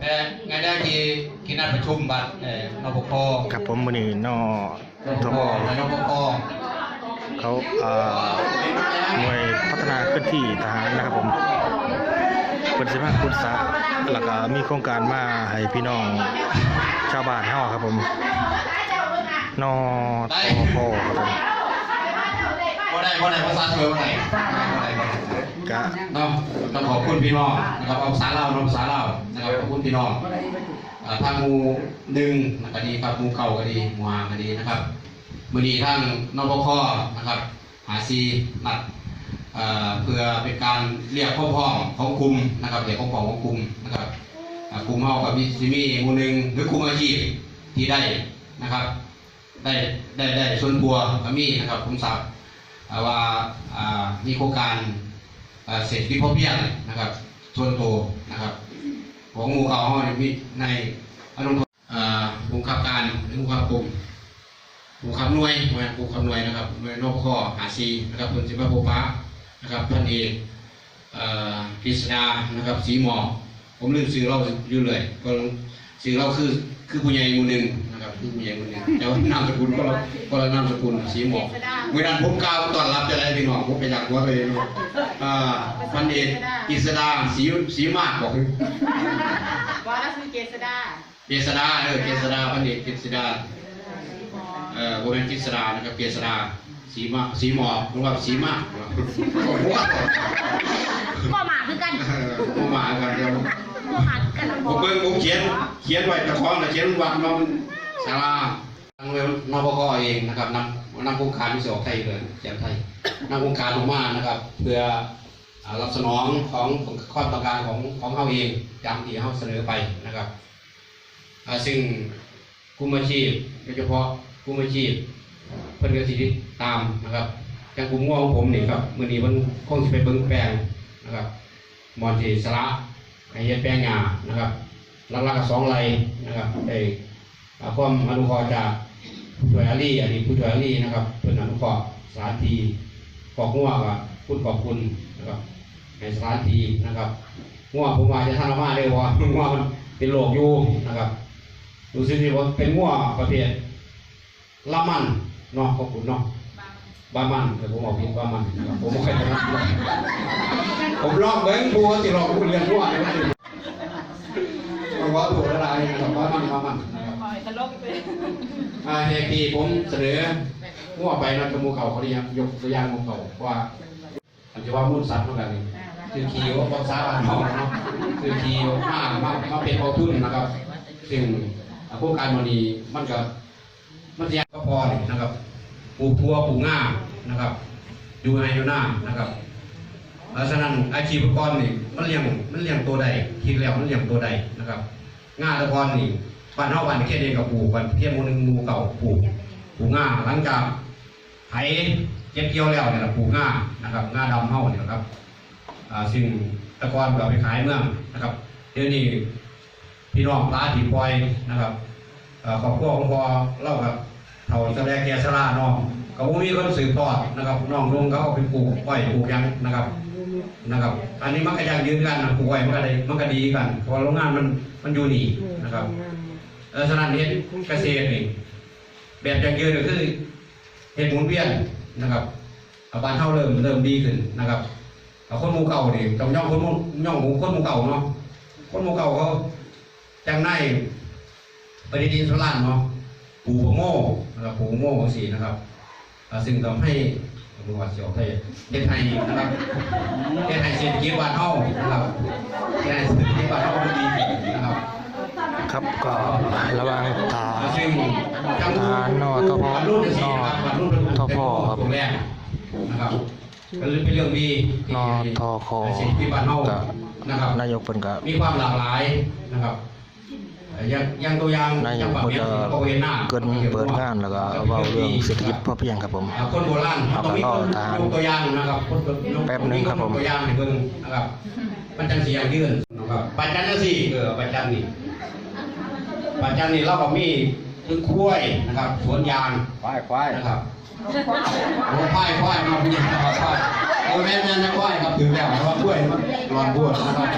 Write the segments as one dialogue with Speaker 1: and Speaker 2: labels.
Speaker 1: แต่ไงได้ที่ที่นัดประชุมบัตรเอ่อนปค
Speaker 2: ครับผมมื้อนี้นอทบ
Speaker 1: และนปค
Speaker 2: เขาเอ่อหน่วยพัฒนาเคลื่อนที่ทหารนะครับผมเปิดสิมาปรึกษาแล้วก็มีโครงการมาให้พี่น้องชาวบ้านเฮาครับผมนอทพครับผม
Speaker 1: บ่ได้บ่ได้ภาษาเถื่อนบ่ได้บ่ได้บ่ได้
Speaker 2: ก็
Speaker 1: เนาะต้องขอบคุณพี่น้องนะครับเอาภาษาลาวเนาะภาษาลาวนะครับขอบคุณพี่น้องอ่าทางหมู่หนึ่งก็ดีครับหมู่เก่าก็ดีหมู่ห้าก็ดีนะครับมื้อนี้ทางนปคนะครับ หาซีนัดเอ่อเพื่อเป็นการเรียกความพร้อมของกลุ่มนะครับเรียกความพร้อมของกลุ่มนะครับอ่ากลุ่มเฮากับมีสิมีหมู่หนึ่งหรือกลุ่มอาชีพที่ได้นะครับ ได้ได้ได้ส่วนบัวก็มีนะครับผมทราบอ่า ว่ามีโครงการเศรษฐกิจพอเพียงนะครับส่วนโตวนะครับ ของหมู่เก่าเฮานี่มีในอนุอ่าองค์การการหรือองค์การกลุ่มผู้คำนวยหน่วยผู้คำนวยนะครับหน่วยนอกข้อหาซีนะครับเพิ่นสิมาพบปะนะครับท่านเอกกฤษดานะครับสีหมอกผมลืมชื่อเราอยู่เลยก็ชื่อเราคือคือผู้ใหญ่หมู่หนึ่ง นะครับคือผู้ใหญ่หมู่หนึ่งแต่ว่านามสกุลก็ละก็ละนามสกุลสีหมอกเมื่อนั้นผมกล่าวต้อนรับจะได้พี่น้องผมไปอยากว่าเลยเนาะอ่าพันเอกกฤษดาสีสีมากบอกคือ
Speaker 3: ว่าแล้วคือเกษดา
Speaker 1: เกษดาเออเกษดาพันเอกกฤษดาเอ่อโบราณกิษดานะครับเกษดาสีมาสีหมอกหรือว่าสีมากผมว่า
Speaker 3: ก็หมาคือกัน
Speaker 1: เออผมมากันเดียว
Speaker 3: ก็หมาคือกัน
Speaker 1: ผมเบิ่งผมเขียนเขียนไว้ตะคองแล้วเขียนวัดมา ศาลาทางเรือนปกเองนะครับนำนำโครงการที่สออกไทยเลยเขียนไทยนำโครงการออกมานะครับ เพื่อรับสนองของความต้องการของของเขาเองตามที่เขาเสนอไปนะครับซึ่งกลุ่มอาชีพโดยเฉพาะกลุ่มอาชีพเพิ่อนก็สิติดตามนะครับอย่างกลุ่มง่วของผมนี่ครับมื้อนี้มันคงสิไปเบิ่งแปลงนะครับมอนสิสละให้เฮ็ดแปลงหญ้านะครับลักๆก็สองไรนะครับไอ ความอนุเคราะห์จากผู้ช่วยอาลีอดีตผู้ช่วยอาลีนะครับเพิ่นอนุเคราะห์สานที่ขอกงัวก็พูดขอบคุณนะครับในสานที่นะครับงัวผมว่าจะทานมาได้บ่างัวมันเป็นโรคอยู่นะครับรู้สึกว่าเป็นงัวประเภทละมันเนาะขอบคุณเนาะบามันแต่ผมบอกผิดบามันนะครับผมไม่เคยทำผมลองเบิ้งบัวสิลองพูดเรียนบัวเนี่ยมันมันว่าถูกละลายนะครับบามันบามัน
Speaker 3: ลกเลย
Speaker 1: อ่าเหตุที่ผมเสนอมั่วไปนะกระมูเขาเขาเรียกยกตัวอย่างมูเขาว่ามันจะว่ามุ่นสัตว์เท่ากันนี่คือขี่ว่าภาษาบ้านเขาเนาะคือขี่มามากมาเป็นเอาทุนนะครับ ซึ่งโครงการมันนี้มันก็มันจะก็พอนี่นะครับปลูกทัวปลูกง่านะครับอยู่ในอยู่หน้านะครับเพราะฉะนั้นอาชีพกรนี่มันเลี้ยงมันเลี้ยงตัวใดคิดแล้วมันเลี้ยงตัวใดนะครับ ง่าตะกอนนี่ บ้านเฮาบ้านแค่เดียวกับปลูกบ้านเพียหมู่หนึงหมู่เก่าปลูกปลูกง่าหลังจากไถเก็บเกี่ยวแล้วเนี่ยนะปลูกง่านะครับง่าดำเฮาเนี่ยครับอ่าซึ่งตะกอนก็เอาไปขายเมืองนะครับ เดี๋ยวนี้พี่น้องปลาถีปล่อยนะครับเอ่อครอบครัวของพ่อเล่าครับเท่าแสดงแก่สลาน้องก็บ่มีคนสืบทอดนะครับน้องลุงเขาเอาไปปลูกอ้อยปลูกยังนะครับนะครับ อันนี้มันก็ยังยืนกันนะปลูกอ้อยมันก็ได้มันก็ดีกันเพราะโรงงานมันมันอยู่นี่นะครับ เออฉะนั้นเฮ็ดเกษตรนี่แบบอย่างยืนก็คือเฮ็ดหมุนเวียนนะครับเอาบ้านเฮาเริ่มเริ่มดีขึ้นนะครับเอคนหมู่เก่านี่ต้องย่องคนหมู่ย่องหมู่คนหมู่เก่าเนาะคนหมู่เก่าเขาจังไดปฏิทินโซลาร์เนาะปูโง่นะครับปูโง่ของสีนะครับอ่าซึ่งทำให้ผมว่าเสียวไทยเด็กไทยนะครับเด็กไทยเศรษฐกิจบ้านเฮานะครับเด็กไทยเศรษฐกิจบ้านเฮาดี
Speaker 2: ก็ระวังตา
Speaker 1: อ่าซึ่งทาง
Speaker 2: ทหารนอทพ
Speaker 1: รุ่นที่สี่นะครับวันรุ่น
Speaker 2: ทพครับ
Speaker 1: ตรงแรกนะครับก็เลยเป็นเรื่องดี
Speaker 2: นอทค
Speaker 1: เศรษฐกิจบ้านเฮา
Speaker 2: ก็
Speaker 1: นะครับ
Speaker 2: นายกเพิ่นก็
Speaker 1: มีความหลากหลายนะครับเอ่ออย่างอย่างตัวอย่าง
Speaker 2: นาย
Speaker 1: อกย่างแบบ
Speaker 2: เพิ่น
Speaker 1: นี้
Speaker 2: ก็
Speaker 1: เราเห็นหน้า
Speaker 2: เกินเปิดงานแล้วก็เว้าเรื่องเศรษฐกิจพอเพียงครับผม
Speaker 1: อ่าคนโบราณ
Speaker 2: เอา
Speaker 1: ต้องมี
Speaker 2: ไป
Speaker 1: คน
Speaker 2: รอทหาร
Speaker 1: ยกตัวอย่างนะครับคนยก
Speaker 2: แป๊บนึงครับผม
Speaker 1: ยกตัวอย่างให้เบิ่งนะครับมันจังสีอย่างยืนนะครับปัจจันจังสี่เออปัจจันนี่ ปัจจันนี่เราก็มีคือกล้วยนะครับ สวนยาง
Speaker 4: ควายควาย
Speaker 1: นะครับโอ้ควายควายมาพี่นะครับควายโอ้แม่แม่นะควายครับถึงแล้วเพราะว่ากล้วยมันร้อนบวชนะครับ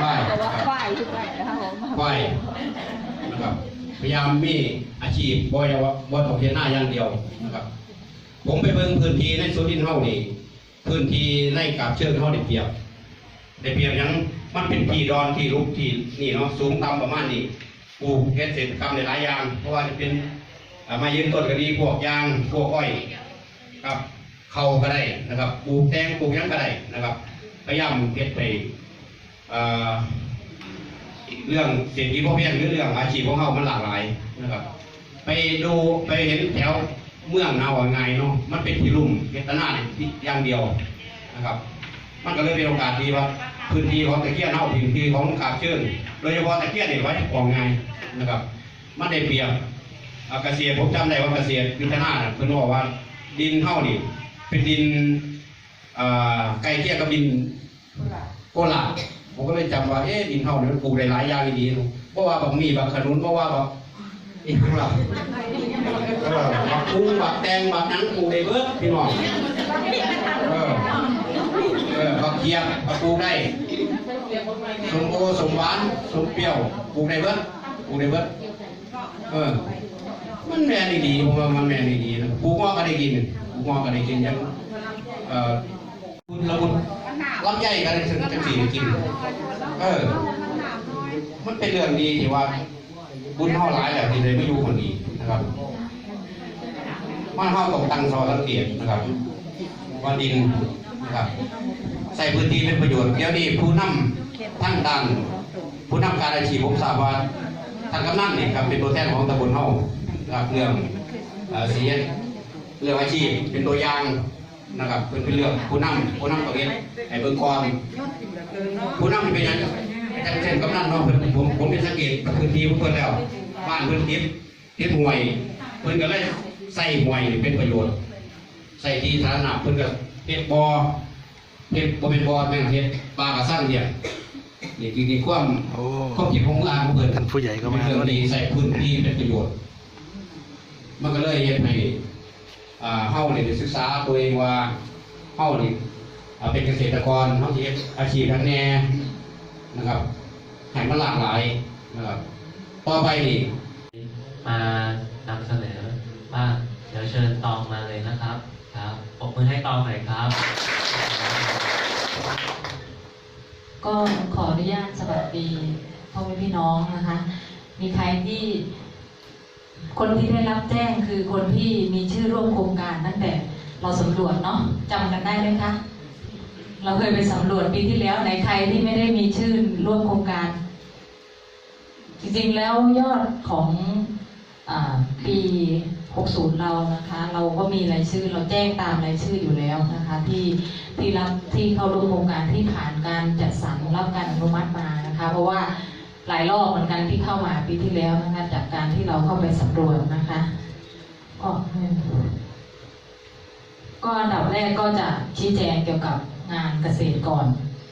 Speaker 1: ควาย
Speaker 3: แต่ว่าควายทุกไก่นะคะผม
Speaker 1: ควายนะครับพยายามมีอาชีพบ่อยว่าบ่ต้องเรียนหน้าอย่างเดียวนะครับ ผมไปเบิ่งพื้นที่ในสุรินทร์เฮานี่พื้นที่ในกาบเชิงเฮาได้เปรียบได้เปรียบหยังมันเป็นที่ดอนที่ลุกที่นี่เนาะสูงต่ำประมาณนี้ ปลูกเฮ็ดเศรษฐกรรมได้หลายอย่าง เพราะว่าจะเป็นอ่ามายืนต้นก็ดีพวกยางพวกอ้อยครับเข้าก็ได้นะครับปลูกแตงปลูกยังก็ได้นะครับพยายามเฮ็ดไปเรื่องเศรษฐกิจพอเพียงหรือเรื่องอาชีพของเฮามันหลากหลายนะครับ ไปดูไปเห็นแถวเมืองนาว่าไงเนาะมันเป็นที่ลุ่มเฮตนาเนี่ยอย่างเดียวนะครับ มันก็เลยเป็นโอกาสดีว่า พื้นที่ของตะเกียบเน่าพื้นที่ของกาบเชิญโดยเฉพาะตะเกียบเนี่ยไว้ของไงนะครับ มันได้เปรียบเกษตรผมจำได้ว่าเกษตรยุทธนาเนี่ยเพิ่นบอกว่าดินเท่านี่เป็นดินอ่าใกล้เคียงกับดินโกลาผมก็เลยจำว่าเอ๊ะดินเท่านี่มันปลูกได้หลายอย่างดีๆเนาะเพราะว่าบักมีบักขนุนเพราะว่าบักอีกข้างหลังเออบักกุ้งบักแตงบักหนังปลูกได้เบิดพี่น้อง ออบักเขียบบักปลูกได้สมโอสมหวานสมเปรี้ยวปลูกได้เบิดปลูกได้เบิดเออมันแม่นดีๆผมว่ามันแม่นดีๆนะปลูกงอกก็ได้กินปลูกงอกก็ได้กินยังเอ่อคุณละมุนลำไยก็ได้ถึงจังสี่ได้กิน เออ มันเป็นเรื่องดีที่ว่า บุญเท่าหลายแบบที่เลยไม่อยู่คนดีนะครับมันเท่าตกตังซอสังเกตนะครับว่าดินนะครับ ใส่พื้นที่เป็นประโยชน์เดี๋ยวนี้ผู้นำทั้งดันผู้นำการอาชีพผมทราบว่าท่านกำนันนี่ครับเป็นตัวแทนของตำบลเฮาครับเรื่องเอ่อเสียเรื่องอาชีพเป็นตัวอย่างนะครับเป็นเป็นเรื่องผู้นำผู้นำตัวเองไอ้เบิ่งก่อนผู้นำเป็นยังแต่เช่นกำนันเนาะผมผมเป็นสังเกตพื้นที่เพิ่นแล้วบ้านเพิ่นติดติดห่วยเพิ่นก็เลยใส่ห่วยเป็นประโยชน์ ใส่ที่สาธารณะเพิ่นก็เฮ็ดบ่อ เฮ็ดบ่เป็นบ่อแม่งเฮ็ดปลากระสังเดียวนี่จริงๆความ
Speaker 2: โอ้
Speaker 1: ความคิดของอ่านของเพิ่น
Speaker 2: ท่านผู้ใหญ่ก็มา
Speaker 1: เป็นเรื่องดีใส่พื้นที่เป็นประโยชน์ มันก็เลยเฮ็ดให้อ่าเฮานี่ได้ศึกษาตัวเองว่าเฮานี่อ่าเป็นเกษตรกรเฮาสิเฮ็ดอาชีพทางแน่นะครับให้มันหลากหลายนะครับต่อไปนี่
Speaker 4: มานำเสนอบ้างเดี๋ยวเชิญตองมาเลยนะครับ ครับปรบมือให้ตองหน่อยครับ
Speaker 5: ก็ขออนุญาตสวัสดีพ่อแม่พี่น้องนะคะ มีใครที่ คนที่ได้รับแจ้งคือคนที่มีชื่อร่วมโครงการตั้งแต่เราสำรวจเนาะจำกันได้ไหมคะ เราเคยไปสำรวจปีที่แล้วในใครที่ไม่ได้มีชื่อร่วมโครงการ จริงๆแล้วยอดของอปี 60 เรานะคะ เราก็มีรายชื่อเราแจ้งตามรายชื่ออยู่แล้วนะคะ ที่ที่รับที่เข้าร่วมโครงการที่ผ่านการจัดสรรรับการอนุมัติมานะคะ เพราะว่าหลายรอบเหมือนกันที่เข้ามาปีที่แล้วนะคะจากการที่เราเข้าไปสำรวจนะคะก็ก็อันดับแรกก็จะชี้แจงเกี่ยวกับงานเกษตรก่อน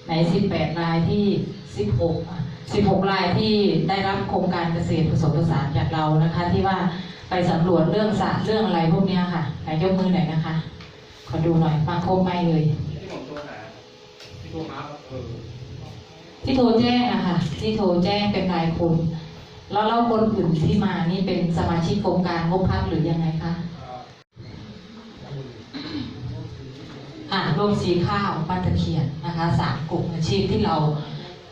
Speaker 5: ใน 18 รายที่ 16 16 รายที่ได้รับโครงการเกษตรผสมผสานจากเรานะคะ ที่ว่าไปสำรวจเรื่องสระเรื่องอะไรพวกนี้ค่ะไหนยกมือหน่อยนะคะ ขอดูหน่อยมาครบไหมเลยที่โทรแจ้งอะค่ะที่โทรแจ้งเป็นรายคนแล้วเราคนอื่นที่มานี่เป็นสมาชิกโครงการงบพักหรือยังไงคะอะรวมสีข้าวบ้านตะเคียนนะคะสามกลุ่มอาชีพที่เรา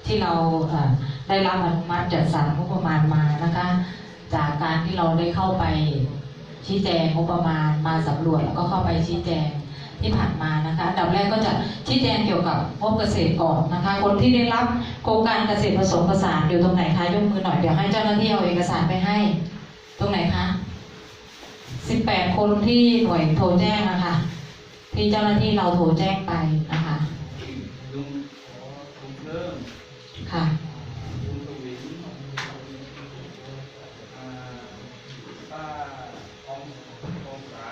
Speaker 5: ที่เราได้รับอนุมัติจัดสรรงบประมาณมานะคะ จากการที่เราได้เข้าไปชี้แจงงบประมาณมาสำรวจแล้วก็เข้าไปชี้แจงที่ผ่านมานะคะดับแรกก็จะชี้แจงเกี่ยวกับงบเกษตรก่อนนะคะ คนที่ได้รับโครงการเกษตรผสมผสานอยู่ตรงไหนคะยกมือหน่อยเดี๋ยวให้เจ้าหน้าที่เอาเอกสารไปให้ ตรงไหนคะสิบแปดคนที่หน่วยโทรแจ้งนะคะที่เจ้าหน้าที่เราโทรแจ้งไปนะคะ
Speaker 6: ป้าทองทองสา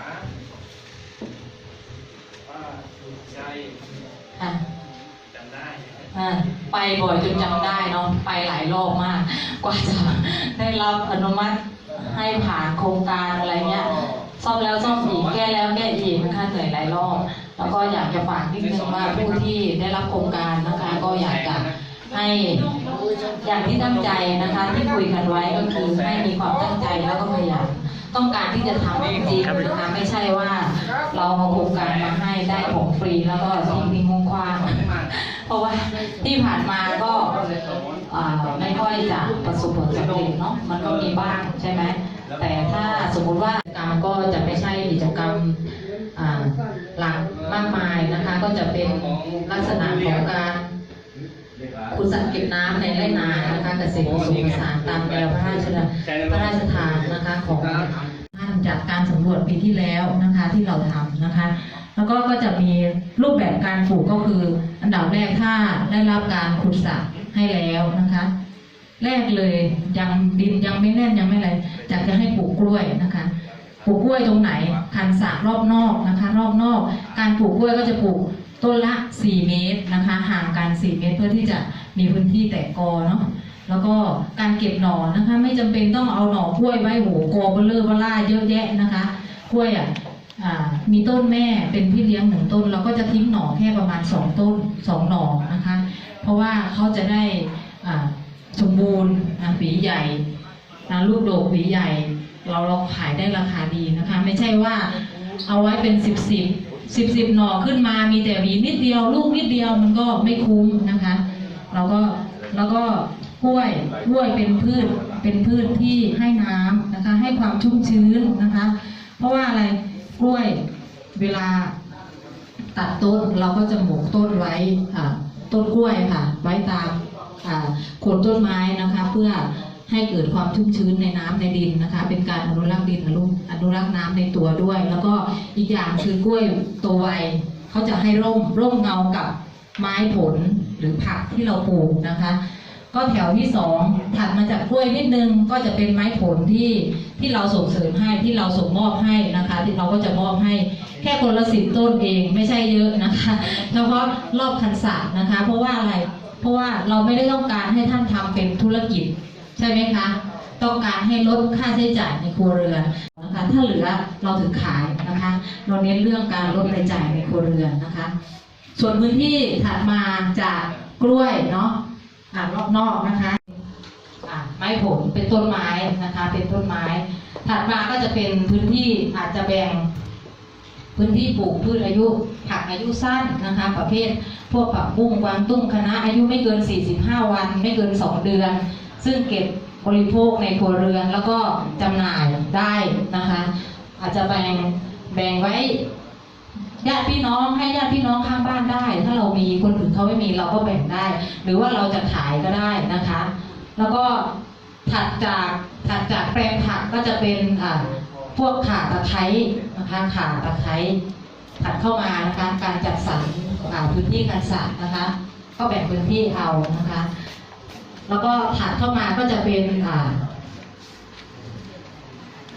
Speaker 6: ป้าสุดใจ
Speaker 5: ค่ะ
Speaker 6: จำได้
Speaker 5: อ่า ไปบ่อยจนจำได้เนาะไปหลายรอบมาก กว่าจะได้รับอนุมัติให้ผ่านโครงการอะไรเงี้ยซ่อมแล้วซ่อมอีกแก้แล้วแก้อีกนะคะเหนื่อยหลายรอบแล้วก็อยากจะฝากนิดนึงว่าผู้ที่ได้รับโครงการนะคะ ก็อยากจะให้อย่างที่ตั้งใจนะคะที่คุยกันไว้ก็คือให้มีความตั้งใจแล้วก็พยายามต้องการที่จะทำจริงๆนะคะไม่ใช่ว่า เราเอาโครงการมาให้ได้ของฟรีแล้วก็ทิ้งทิ้งคว้างๆ เพราะว่าที่ผ่านมาก็ไม่ค่อยจะประสบผลสำเร็จเนาะมันก็มีบ้างใช่ไหมแต่ถ้าสมมุติว่ากิจกรรมก็จะไม่ใช่กิจกรรมหลักมากมายนะคะ ก็จะเป็นลักษณะของการขุดสระเก็บน้ำในไร่นานะคะเกษตรผสมผสานตามแนวพระราชดำพระราชทานนะคะของท่านจากการสำรวจปีที่แล้วนะคะที่เราทำนะคะ แล้วก็ก็จะมีรูปแบบการปลูกก็คือ อันดับแรกถ้าได้รับการขุดสระให้แล้วนะคะ แรกเลยยังดินยังไม่แน่นยังไม่อะไรอยากจะให้ปลูกกล้วยนะคะปลูกกล้วยตรงไหนคันสระรอบนอกนะคะ รอบนอก การปลูกกล้วยก็จะปลูกต้นละ 4 เมตรนะคะ ห่างกัน 4 เมตรเพื่อที่จะมีพื้นที่แตกกอเนาะแล้วก็การเก็บหน่อนะคะ ไม่จำเป็นต้องเอาหน่อกล้วยไว้โหกอเบลเลอร์บล่าเยอะแยะนะคะกล้วยอะ มีต้นแม่เป็นพี่เลี้ยงหนึ่งต้น เราก็จะทิ้งหน่อแค่ประมาณ2ต้น2หน่อนะคะ เพราะว่าเขาจะได้สมบูรณ์อะหวีใหญ่ลูกโดกหวีใหญ่ เราเราขายได้ราคาดีนะคะ ไม่ใช่ว่าเอาไว้เป็นสิบสิบสิบสิบหน่อขึ้นมามีแต่หวีนิดเดียวลูกนิดเดียวมันก็ไม่คุ้มนะคะ เราก็แล้วก็กล้วยกล้วยเป็นพืชเป็นพืชที่ให้น้ำนะคะ ให้ความชุ่มชื้นนะคะ เพราะว่าอะไร กล้วยเวลาตัดต้นเราก็จะหมกต้นไว้ต้นกล้วยค่ะ ไว้ตามโคนต้นไม้นะคะ เพื่อให้เกิดความชุ่มชื้นในน้ำในดินนะคะ เป็นการอนุรักษ์ดินอนุอนุรักษ์น้ำในตัวด้วย แล้วก็อีกอย่างคือกล้วยโตวไวเขาจะให้ร่มร่มเงากับไม้ผลหรือผักที่เราปลูกนะคะ ก็แถวที่สองถัดมาจากกล้วยนิดนึงก็จะเป็นไม้ผลที่ที่เราส่งเสริมให้ที่เราส่งมอบให้นะคะ ที่เราก็จะมอบให้แค่คนละสิบต้นเองไม่ใช่เยอะนะคะเฉพาะรอบคันศาสนะคะ เพราะว่าอะไร เพราะว่าเราไม่ได้ต้องการให้ท่านทำเป็นธุรกิจ ใช่ไหมคะ ต้องการให้ลดค่าใช้จ่ายในครัวเรือนนะคะถ้าเหลือเราถึงขายนะคะ เราเน้นเรื่องการลดรายจ่ายในครัวเรือนนะคะ ส่วนพื้นที่ถัดมาจากกล้วยเนาะ อ่ารอบนอกนะคะอะไม้ผลเป็นต้นไม้นะคะ เป็นต้นไม้ ถัดมาก็จะเป็นพื้นที่อาจจะแบ่งพื้นที่ปลูกพืชอายุผักอายุสั้นนะคะ ประเภทพวกผักบุ้งกวางตุ้งคณะอายุไม่เกิน 45 วัน ไม่เกิน 2 เดือน ซึ่งเก็บบริโภคในครัวเรือนแล้วก็จำหน่ายได้นะคะ อาจจะแบ่งแบ่งไว้ ญาติพี่น้องให้ญาติพี่น้องข้างบ้านได้ ถ้าเรามีคนอื่นเขาไม่มีเราก็แบ่งได้ หรือว่าเราจะขายก็ได้นะคะ แล้วก็ถัดจากถัดจากแปลงผักก็จะเป็นอ่าพวกขาตะไคร้นะคะขาตะไคร้ถัดเข้ามานะคะการจัดสรรอ่าพื้นที่การสระนะคะ ก็แบ่งพื้นที่เอานะคะ แล้วก็ถัดเข้ามาก็จะเป็นอ่า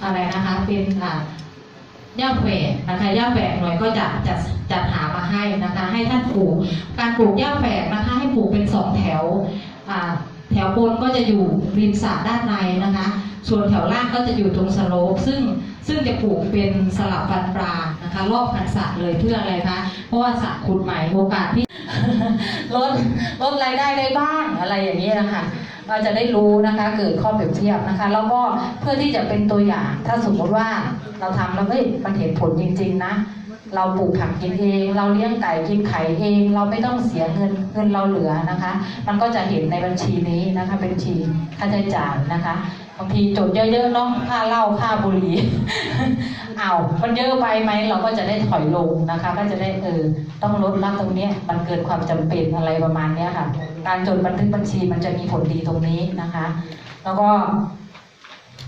Speaker 5: อะไรนะคะเป็นอ่า ย่าแฝกนะคะย่าแฝกหน่อยก็จะจัดจัดหามาให้นะคะ ให้ท่านปลูก การปลูกย่าแฝกนะคะ ให้ปลูกเป็นสองแถวอ่าแถวบนก็จะอยู่ริมสระด้านในนะคะ ส่วนแถวล่างก็จะอยู่ตรงสโลปซึ่งซึ่งจะปลูกเป็นสลับฟันปลานะคะ รอบคันสระเลยเพื่ออะไรคะ เพราะว่าสระขุดใหม่โอกาสที่ลดลดรายได้ได้บ้างอะไรอย่างนี้นะคะ เราจะได้รู้นะคะเกิดข้อเปรียบเทียบนะคะ แล้วก็เพื่อที่จะเป็นตัวอย่างถ้าสมมติว่าเราทำแล้วเฮ้ยมันเห็นผลจริง ๆ นะ เราปลูกผักกินเอง เราเลี้ยงไก่กินไข่เอง เราไม่ต้องเสียเงินเงินเราเหลือนะคะ มันก็จะเห็นในบัญชีนี้นะคะเป็นบัญชีค่าใช้จ่ายนะคะบางทีจดเยอะๆเนาะค่าเหล้าค่าบุหรี่เอามันเยอะไปไหมเราก็จะได้ถอยลงนะคะ ก็จะได้เออต้องลดละตรงเนี้ยมันเกินความจำเป็นอะไรประมาณเนี้ยค่ะ การจดบันทึกบัญชีมันจะมีผลดีตรงนี้นะคะ แล้วก็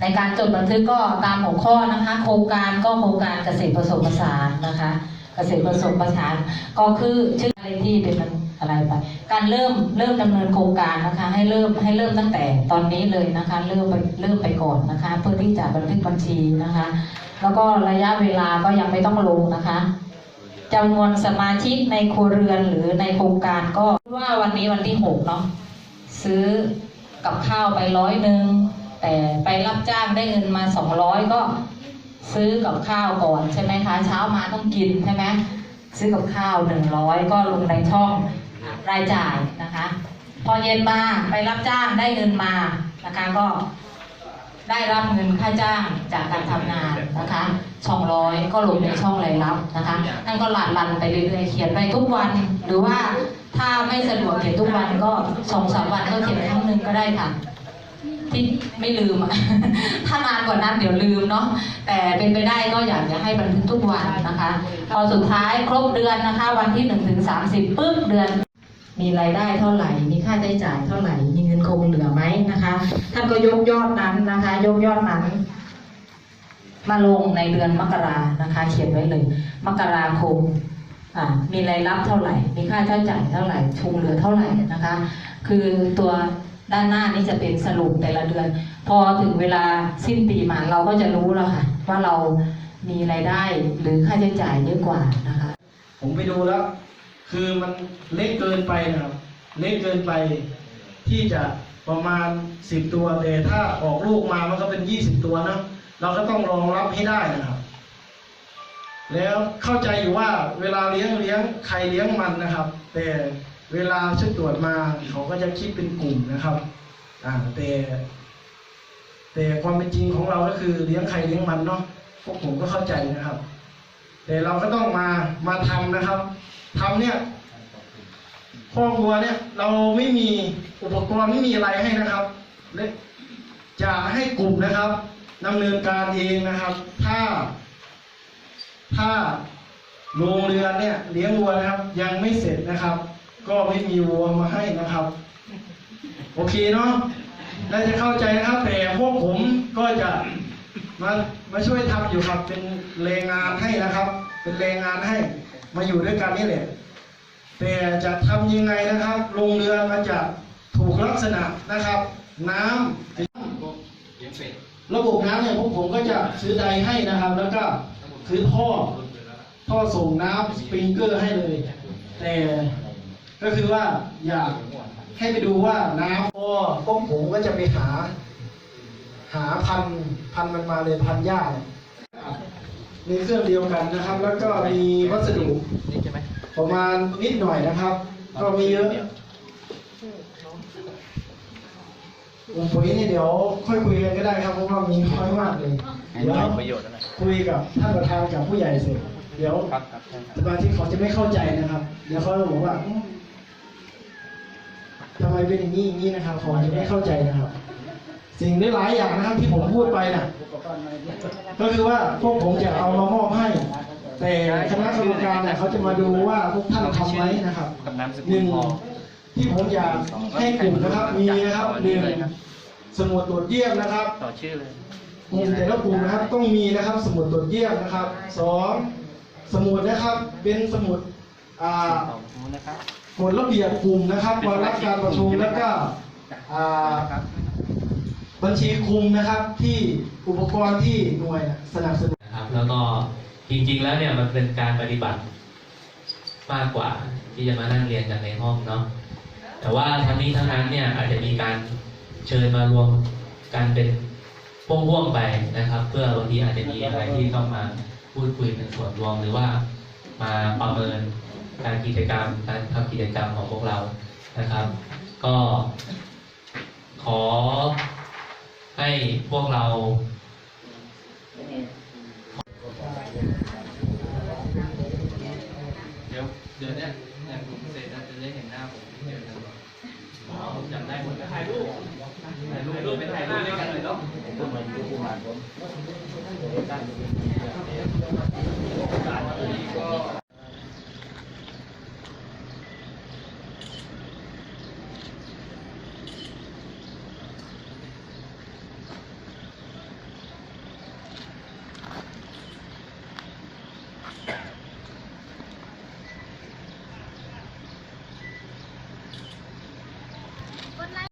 Speaker 5: ในการจดบันทึกก็ตามหัวข้อนะคะ โครงการก็โครงการเกษตรผสมผสานนะคะ เกษตรผสมผสานก็คือชื่ออะไรที่เป็นมันอะไรไปการเริ่มเริ่มดำเนินโครงการนะคะ ให้เริ่มให้เริ่มตั้งแต่ตอนนี้เลยนะคะ เริ่มไปเริ่มไปก่อนนะคะ เพื่อที่จะบันทึกบัญชีนะคะ แล้วก็ระยะเวลาก็ยังไม่ต้องลงนะคะจำนวนสมาชิกในครัวเรือนหรือในโครงการก็ว่าวันนี้วันที่หกเนาะซื้อกับข้าวไปร้อยหนึ่ง แต่ไปรับจ้างได้เงินมาสองร้อยก็ซื้อกับข้าวก่อนใช่ไหมคะ เช้ามาต้องกินใช่ไหมซื้อกับข้าวหนึ่งร้อยก็ลงในช่องรายจ่ายนะคะ พอเย็นมาไปรับจ้างได้เงินมานะคะก็ได้รับเงินค่าจ้างจากการทำงานนะคะช่องร้อยก็ลงในช่องรายรับนะคะนั่นก็หลั่นลันไปเรื่อยๆเขียนไปทุกวัน หรือว่าถ้าไม่สะดวกเขียนทุกวันก็สองสามวันก็เขียนครั้งหนึ่งก็ได้ค่ะ ที่ไม่ลืมอะ ถ้านานกว่านั้นเดี๋ยวลืมเนาะแต่เป็นไปได้ก็อยากจะให้บันทึกทุกวันนะคะ พอสุดท้ายครบเดือนนะคะ วันที่หนึ่งถึงสามสิบปึ๊บเดือน มีรายได้เท่าไหร่ มีค่าใช้จ่ายเท่าไหร่ มีเงินคงเหลือไหมนะคะ ท่านก็ยกยอดนั้นนะคะ ยกยอดนั้น มาลงในเดือนมกรานะคะ เขียนไว้เลย มกราคมอ่ามีรายรับเท่าไหร่ มีค่าใช้จ่ายเท่าไหร่คงเหลือเท่าไหร่นะคะ คือตัว ด้านหน้านี้จะเป็นสรุปแต่ละเดือน พอถึงเวลาสิ้นปีมาเราก็จะรู้แล้วค่ะ ว่าเรามีรายได้หรือค่าใช้จ่ายเยอะกว่านะคะ
Speaker 6: ผมไปดูแล้ว คือมันเล็กเกินไปนะครับ เล็กเกินไปที่จะประมาณสิบตัวแต่ถ้าออกลูกมามันก็เป็นยี่สิบตัวนะเราก็ต้องรองรับให้ได้นะครับ แล้วเข้าใจอยู่ว่าเวลาเลี้ยงเลี้ยงใครเลี้ยงมันนะครับ แต่ เวลาชุดตรวจมาเขาก็จะคิดเป็นกลุ่มนะครับแต่แต่ความเป็นจริงของเราก็คือเลี้ยงใครเลี้ยงมันเนาะพวกผมก็เข้าใจนะครับ แต่เราก็ต้องมามาทำนะครับทำเนี่ยพ่อครัวเนี่ย เราไม่มีอุปกรณ์ไม่มีอะไรให้นะครับและจะให้กลุ่มนะครับดำเนินการเองนะครับ ถ้า ถ้าโรงเรือนเนี่ยเลี้ยงวัวนะครับ ยังไม่เสร็จนะครับ ก็ไม่มีวัวมาให้นะครับ โอเคเนาะน่าจะเข้าใจนะครับแต่พวกผมก็จะมามาช่วยทำอยู่ครับเป็นแรงงานให้นะครับ เป็นแรงงานให้ มาอยู่ด้วยกันนี่แหละแต่จะทำยังไงนะครับโรงเรือนมันจะถูกลักษณะนะครับ น้ำ
Speaker 1: เลี้ยงเป็ด
Speaker 6: ระบบน้ำเนี่ยพวกผมก็จะซื้อใดให้นะครับ แล้วก็ซื้อท่อท่อส่งน้ำสปริงเกอร์ให้เลย แต่ ก็คือว่าอยากให้ไปดูว่าน้ำพอพวกผมก็จะไปหา หาพันธุ์พันธุ์มันมาเลยพันธุ์หญ้าเนี่ยในเครื่องเดียวกันนะครับ แล้วก็มีวัสดุประมาณนิดหน่อยนะครับ ก็ไม่เยอะวงปุ๋ยนี่เดี๋ยวค่อยคุยกันก็ได้ครับเพราะว่ามีน้อยมากเลยเดี๋ยวคุยกับท่านประธานกับผู้ใหญ่เสร็จเดี๋ยวสมาชิกเขาจะไม่เข้าใจนะครับ เดี๋ยวเขาจะบอกว่า ทำไมเป็นอย่างนี้อย่างนี้นะครับเขาจะไม่เข้าใจนะครับ สิ่งได้หลายอย่างนะครับที่ผมพูดไปน่ะ ก็คือว่าพวกผมจะเอามามอบให้ แต่คณะกรรมการเนี่ยเขาจะมาดูว่าพวกท่านทำไหมนะครับหนึ่งที่ผมอยากให้กลุ่มนะครับมีนะครับหนึ่งสมุดตรวจเยี่ยมนะครับ
Speaker 7: ต่อชื่อเลย
Speaker 6: กลุ่มแต่ละกลุ่มนะครับต้องมีนะครับ สมุดตรวจเยี่ยมนะครับสองสมุดนะครับเป็นสมุดอ่า กฎระเบียบกลุ่มนะครับวาระการประชุมแล้วก็บัญชีคุมนะครับที่อุปกรณ์ที่หน่วยสนับสนุน
Speaker 4: นะครับ แล้วก็จริงๆแล้วเนี่ยมันเป็นการปฏิบัติมากกว่าที่จะมานั่งเรียนกันในห้องเนาะแต่ว่าทั้งนี้ทั้งนั้นเนี่ยอาจจะมีการเชิญมารวมกันเป็นพ่วงๆไปนะครับ เพื่อบางทีอาจจะมีอะไรที่ต้องมาพูดคุยในส่วนรวมหรือว่ามาประเมิน การกิจกรรมการทำกิจกรรมของพวกเรานะครับ ก็ขอให้พวกเรา
Speaker 7: เดี๋ยวเดี๋ยวเนี้ยอย่างผมเสร็จแล้วจะได้เห็นหน้าผมเดี๋ยวจะผมจำได้หมดแล้วถ่ายรูปถ่ายรูปรูปไปถ่ายรูปด้วยกันเลยเนาะ